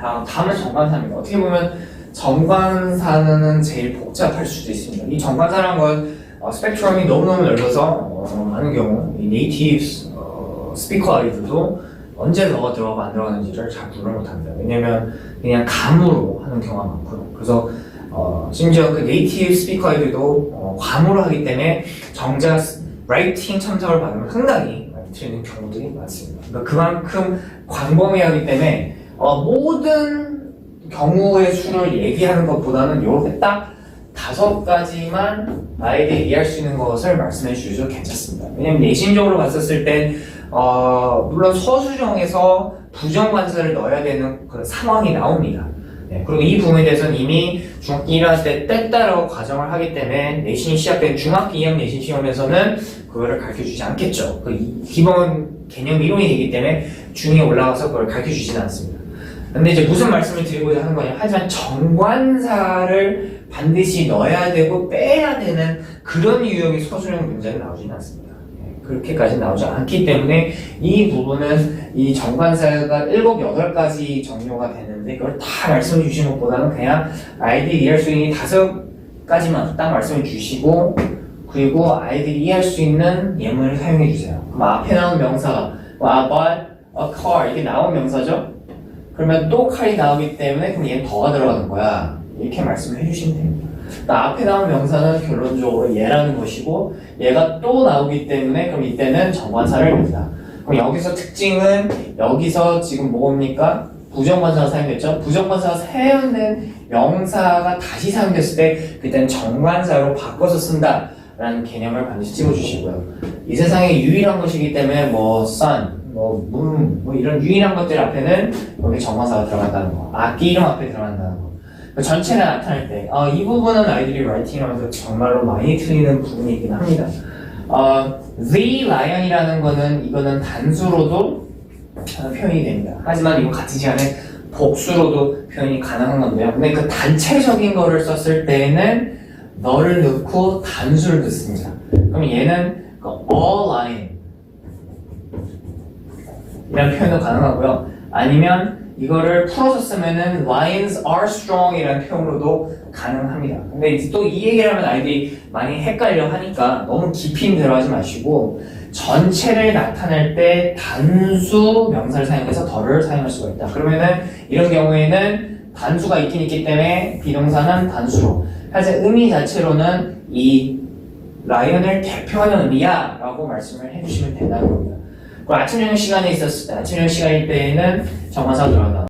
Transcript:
다음은 정관사입니다. 어떻게 보면 정관사는 제일 복잡할 수도 있습니다. 이 정관사란 건 어, 스펙트럼이 너무너무 넓어서 어, 많은 경우 이 네이티브 어, 스피커 아이들도 언제 너가 들어가고 안 들어가는지를 잘 구분을 못합니다. 왜냐면 그냥 감으로 하는 경우가 많고요. 그래서 어, 심지어 그 네이티브 스피커 아이들도 어, 감으로 하기 때문에 정자 라이팅 첨삭을 받으면 상당히 많이 틀리는 경우들이 많습니다. 그러니까 그만큼 광범위하기 때문에 어, 모든 경우의 수를 얘기하는 것보다는 이렇게 딱 다섯 가지만 아이들이 이해할 수 있는 것을 말씀해 주셔도 괜찮습니다. 왜냐면 내신적으로 봤었을 때 어, 물론 서술형에서 부정관사를 넣어야 되는 그런 상황이 나옵니다. 네, 그리고 이 부분에 대해서는 이미 중학교 1학년 때 뗐다라고 가정을 하기 때문에 내신이 시작된 중학교 2학년 내신 시험에서는 그거를 가르쳐 주지 않겠죠. 그 이- 기본 개념 이론이 되기 때문에 중에 올라가서 그걸 가르쳐 주지는 않습니다. 근데 이제 무슨 말씀을 드리고자 하는 거냐. 하지만 정관사를 반드시 넣어야 되고 빼야 되는 그런 유형의 서술형 문제는 나오지는 않습니다. 예, 그렇게까지 나오지 않기 때문에 이 부분은 이 정관사가 일곱, 여덟 가지 정료가 되는데 그걸 다 말씀해 주시는 것보다는 그냥 아이들이 이해할 수 있는 다섯 가지만 딱 말씀해 주시고 그리고 아이들이 이해할 수 있는 예문을 사용해 주세요. 그럼 앞에 나온 명사가 뭐 I bought a car 이게 나온 명사죠? 그러면 또 칼이 나오기 때문에 그럼 얘는 더가 들어가는 거야. 이렇게 말씀을 해주시면 됩니다. 나 앞에 나온 명사는 결론적으로 얘라는 것이고 얘가 또 나오기 때문에 그럼 이때는 정관사를 냅니다. 그럼 여기서 특징은 여기서 지금 뭡니까? 부정관사가 사용됐죠? 부정관사가 사용된 명사가 다시 사용됐을 때 그때는 정관사로 바꿔서 쓴다라는 개념을 반드시 찍어주시고요. 이 세상에 유일한 것이기 때문에 뭐 sun, 뭐 moon, 뭐 이런 유일한 것들 앞에는 여기 정관사가 들어간다는 거. 악기 이름 앞에 들어간다는 거. 그 전체가 나타날 때, 어, 이 부분은 아이들이 라이팅을 하면서 정말로 많이 틀리는 부분이긴 합니다. 어, the lion이라는 거는 이거는 단수로도 어, 표현이 됩니다. 하지만 이거 같은 시간에 복수로도 표현이 가능한 건데요. 근데 그 단체적인 거를 썼을 때에는 너를 넣고 단수를 넣습니다. 그럼 얘는 그 all lion 이라는 표현도 가능하고요. 아니면 이거를 풀어서 쓰면은 lions are strong 이라는 표현으로도 가능합니다. 근데 이제 또 이 얘기를 하면 아이들이 많이 헷갈려 하니까 너무 깊이 들어가지 마시고 전체를 나타낼 때 단수 명사를 사용해서 더를 사용할 수가 있다. 그러면은 이런 경우에는 단수가 있긴 있기 때문에 비동사는 단수로. 하지만 의미 자체로는 이 라이언을 대표하는 의미야 라고 말씀을 해주시면 된다는 겁니다. 그리고 아침 저녁 시간에 있었을 때 아침 저녁 시간일 때에는 정관사가 들어간다.